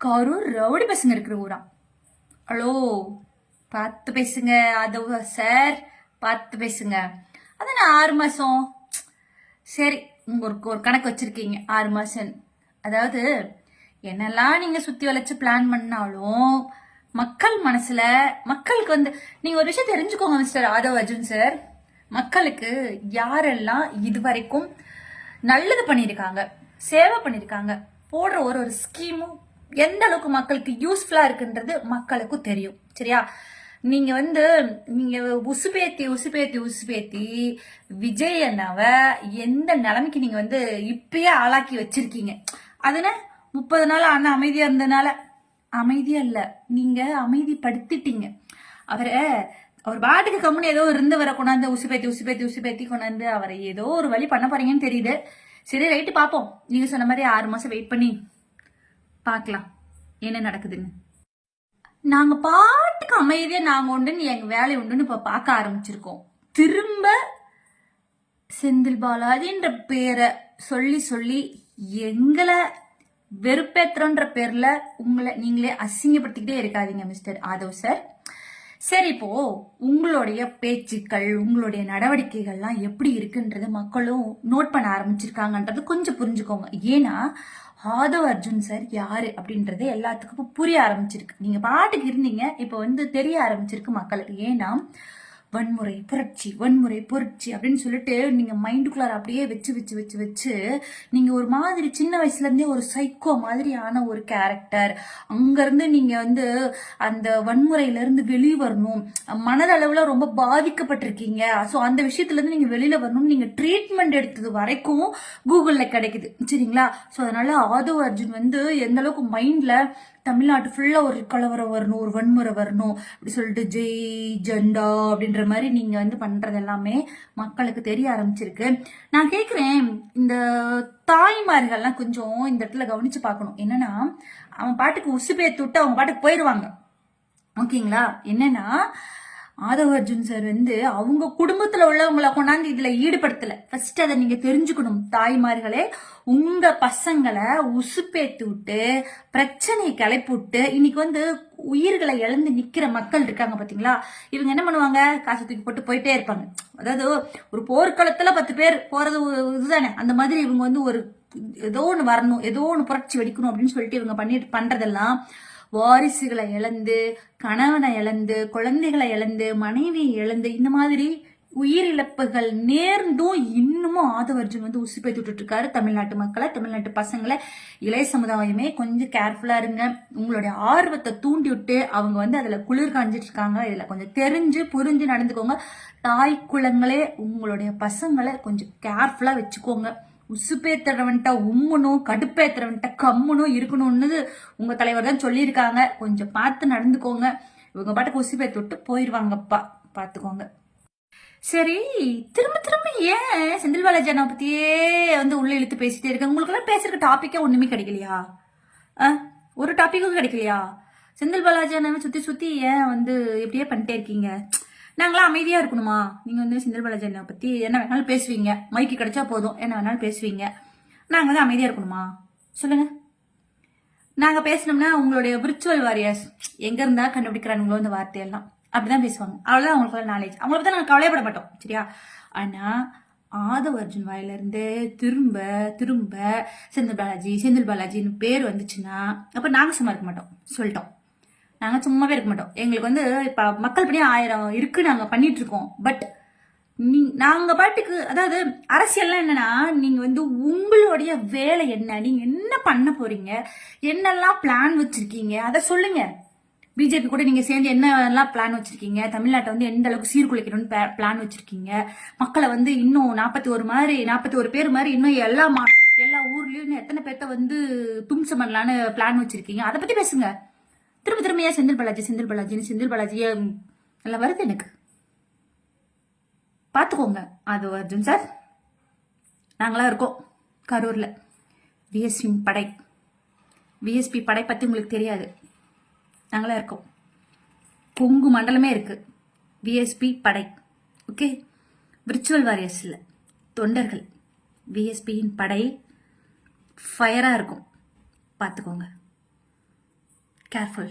Karur rowdy பசங்க இருக்கிற ஊரா. ஹலோ பார்த்து பேசுங்க அதோ சார் பார்த்து பேசுங்க. அதானே ஆறு மாதம் சரி உங்களுக்கு ஒரு ஒரு கணக்கு வச்சிருக்கீங்க ஆறு மாதம் அதாவது என்னெல்லாம் நீங்கள் சுற்றி வளைச்சு பிளான் பண்ணாலும் மக்கள் மனசில் மக்களுக்கு வந்து நீங்கள் ஒரு விஷயம் தெரிஞ்சுக்கோங்க மிஸ்டர் ஆதவ் அர்ஜுன் சார். மக்களுக்கு யாரெல்லாம் இதுவரைக்கும் நல்லது பண்ணியிருக்காங்க சேவை பண்ணியிருக்காங்க போடுற ஒரு ஒரு ஸ்கீமும் எந்த அளவுக்கு மக்களுக்கு யூஸ்ஃபுல்லா இருக்குன்றது மக்களுக்கு தெரியும். சரியா? நீங்க வந்து நீங்க உசுபேத்தி உசுபேத்தி உசுபேத்தி விஜய் அண்ணாவை எந்த நிலைமைக்கு நீங்க வந்து இப்பயே ஆளாக்கி வச்சிருக்கீங்க? அதுன முப்பது நாள் ஆனா அமைதியா இருந்தனால அமைதியா இல்ல. நீங்க அமைதிப்படுத்திட்டீங்க. அவரை அவர் பாட்டுக்கு கம்முன்னு ஏதோ இருந்தவரை கொண்டாந்து உசுபேத்தி உசுபேத்தி உசுபேத்தி கொண்டாந்து அவரை ஏதோ ஒரு வழி பண்ண போறீங்கன்னு தெரியுது. சரி ரைட்டு பார்ப்போம். நீங்க சொன்ன மாதிரி ஆறு மாசம் வெயிட் பண்ணி பார்க்கலாம். என்ன நடக்குதுன்னு. நாங்க பாட்டுக்கு அமைதியா நாங்க உண்டுன்னு எங்க வேலை உண்டுன்னு இப்ப பார்க்க ஆரம்பிச்சிருக்கோம். திரும்ப செந்தில் பாலாஜின்ற பேரை சொல்லி சொல்லி எங்களை வெறுப்பேத்திரன்ற பேர்ல உங்களை நீங்களே அசிங்கப்படுத்திக்கிட்டே இருக்காதீங்க மிஸ்டர் ஆதவ் சார். சரி இப்போ உங்களுடைய பேச்சுக்கள் உங்களுடைய நடவடிக்கைகள்லாம் எப்படி இருக்குன்றது மக்களும் நோட் பண்ண ஆரம்பிச்சிருக்காங்கன்றது கொஞ்சம் புரிஞ்சுக்கோங்க. ஏன்னா ஆதவ் அர்ஜுன் சார் யாரு அப்படின்றது எல்லாத்துக்கும் புரிய ஆரம்பிச்சிருக்கு. நீங்க பாட்டுக்கு இருந்தீங்க இப்போ வந்து தெரிய ஆரம்பிச்சிருக்கு மக்களுக்கு. ஏன்னா வன்முறை புரட்சி வன்முறை புரட்சி அப்படின்னு சொல்லிட்டு நீங்க மைண்டுக்குள்ளார அப்படியே வச்சு வச்சு வச்சு வச்சு நீங்க ஒரு மாதிரி சின்ன வயசுல இருந்தே ஒரு சைக்கோ மாதிரியான ஒரு கேரக்டர் அங்கிருந்து நீங்க வந்து அந்த வன்முறையில இருந்து வெளியே வரணும். மனதளவுல ரொம்ப பாதிக்கப்பட்டிருக்கீங்க. ஸோ அந்த விஷயத்துல இருந்து நீங்க வெளியில வரணும் நீங்க ட்ரீட்மெண்ட் எடுத்தது வரைக்கும் கூகுள்ல கிடைக்குது. சரிங்களா? ஸோ அதனால ஆதவ் அர்ஜுன் வந்து எந்த அளவுக்கு மைண்ட்ல தமிழ்நாட்டு ஃபுல்லாக ஒரு கலவரம் வரணும் ஒரு வன்முறை வரணும் அப்படி சொல்லிட்டு ஜெய் ஜெண்டா அப்படின்ற மாதிரி நீங்கள் வந்து பண்ணுறது எல்லாமே மக்களுக்கு தெரிய ஆரம்பிச்சிருக்கு. நான் கேட்குறேன் இந்த தாய்மார்கள்லாம் கொஞ்சம் இந்த இடத்துல கவனித்து பார்க்கணும். என்னன்னா அவன் பாட்டுக்கு உசு பேத்து விட்டு அவங்க பாட்டுக்கு போயிடுவாங்க ஓகேங்களா? என்னன்னா ஆதவ அர்ஜுன் சார் வந்து அவங்க குடும்பத்துல உள்ளவங்களை கொண்டாந்து இதுல ஈடுபடுத்தல. ஃபர்ஸ்ட் அதை நீங்க தெரிஞ்சுக்கணும் தாய்மார்களே. உங்க பசங்களை உசுப்பேத்து விட்டு பிரச்சனையை கிளப்பி விட்டு இன்னைக்கு வந்து உயிர்களை இழந்து நிக்கிற மக்கள் இருக்காங்க பாத்தீங்களா? இவங்க என்ன பண்ணுவாங்க? காசு தூக்கி போட்டு போயிட்டே இருப்பாங்க. அதாவது ஒரு போர்க்களத்துல பத்து பேர் போறது இதுதானே. அந்த மாதிரி இவங்க வந்து ஒரு ஏதோ ஒன்று வரணும் ஏதோ ஒன்று புரட்சி வெடிக்கணும் அப்படின்னு சொல்லிட்டு இவங்க பண்ணிட்டு பண்றதெல்லாம் வாரிசுகளை இழந்து கணவனை இழந்து குழந்தைகளை இழந்து மனைவியை இழந்து இந்த மாதிரி உயிரிழப்புகள் நேர்ந்தும் இன்னமும் ஆதவர்ஜன் வந்து உசுப்பை தொட்டுட்டு இருக்காரு. தமிழ்நாட்டு மக்களை தமிழ்நாட்டு பசங்களை இளைய சமுதாயமே கொஞ்சம் கேர்ஃபுல்லா இருங்க. உங்களுடைய ஆர்வத்தை தூண்டி விட்டு அவங்க வந்து அதுல குளிர் காஞ்சிட்டு இருக்காங்க. இதுல கொஞ்சம் தெரிஞ்சு புரிஞ்சு நடந்துக்கோங்க. தாய் குளங்களே உங்களுடைய பசங்களை கொஞ்சம் கேர்ஃபுல்லா வச்சுக்கோங்க. உசுப்பேத்துறவன்ட்ட உம்முனும் கடுப்பேத்துறவன்ட்ட கம்முனும் இருக்கணும்னு உங்க தலைவர் தான் சொல்லியிருக்காங்க. கொஞ்சம் பார்த்து நடந்துக்கோங்க. இவங்க பாட்டுக்கு உசுப்பேத்து விட்டு போயிடுவாங்கப்பா பார்த்துக்கோங்க. சரி திரும்ப திரும்ப ஏன் செந்தில் பாலாஜி பத்தியே வந்து உள்ள இழுத்து பேசிட்டே இருக்காங்க உங்களுக்கு எல்லாம் பேசுறதுக்கு டாபிக்கே ஒண்ணுமே கிடைக்கலையா? ஆ ஒரு டாபிக்கும் கிடைக்கலையா? செந்தில் பாலாஜி சுத்தி சுத்தி ஏன் வந்து எப்படியே பண்ணிட்டே இருக்கீங்க? நாங்களாம் அமைதியா இருக்கணுமா? நீங்க வந்து சிந்தல் பாலாஜி பத்தி என்ன வேணாலும் பேசுவீங்க. மைக்கு கிடைச்சா போதும். என்ன வேணாலும் பேசுவீங்க. நாங்க வந்து அமைதியா இருக்கணுமா? சொல்லுங்க. நாங்க பேசினோம்னா உங்களுடைய விர்ச்சுவல் வாரியர்ஸ் எங்க இருந்தா கண்டுபிடிக்கிறானுங்களோ இந்த வார்த்தையெல்லாம். அப்படிதான் பேசுவாங்க. அவ்வளவுதான் அவங்களுக்குள்ள நாலேஜ் அவங்கள பத்தி நாங்க கவலையப்பட மாட்டோம். சரியா? ஆனா ஆதவ அர்ஜுன் வாயிலிருந்து திரும்ப திரும்ப செந்தில் பாலாஜி செந்தில் பாலாஜின்னு பேர் வந்துச்சுன்னா அப்ப நாங்க சும்மா இருக்க மாட்டோம். சொல்லிட்டோம். நாங்க சும்மாவே இருக்க மாட்டோம். எங்களுக்கு வந்து இப்ப மக்கள் படி ஆயிரம் இருக்கு நாங்க பண்ணிட்டு இருக்கோம். பட் நீ நாங்க பாட்டுக்கு அதாவது அரசியல்லாம் என்னன்னா நீங்க வந்து உங்களுடைய வேலை என்ன? நீங்க என்ன பண்ண போறீங்க? என்னெல்லாம் பிளான் வச்சிருக்கீங்க? அதை சொல்லுங்க. பிஜேபி கூட நீங்க சேர்ந்து என்னெல்லாம் பிளான் வச்சிருக்கீங்க? தமிழ்நாட்டை வந்து எந்த அளவுக்கு சீர்குலைக்கணும்னு பிளான் வச்சிருக்கீங்க? மக்களை வந்து இன்னும் நாற்பத்தி ஒரு மாதிரி நாற்பத்தி ஒரு பேர் மாதிரி இன்னும் எல்லா மா எல்லா ஊர்லயும் எத்தனை பேர்த்த வந்து தும்சம் பண்ணலான்னு பிளான் வச்சிருக்கீங்க? அதை பத்தி பேசுங்க. திரும்ப திரும்ப ஏன் செந்தில் பாலாஜி செந்தில் பாலாஜின்னு செந்தில் பாலாஜி நல்லா வருது எனக்கு. பார்த்துக்கோங்க. அது அர்ஜுன் சார் நாங்களாம் இருக்கோம் கரூரில். விஎஸ்பி படை. விஎஸ்பி படை பற்றி உங்களுக்கு தெரியாது. நாங்களாம் இருக்கோம். கொங்கு மண்டலமே இருக்குது விஎஸ்பி படை. ஓகே? விர்ச்சுவல் வாரியர்ஸில் தொண்டர்கள். விஎஸ்பியின் படை. ஃபயராக இருக்கும். பார்த்துக்கோங்க. careful.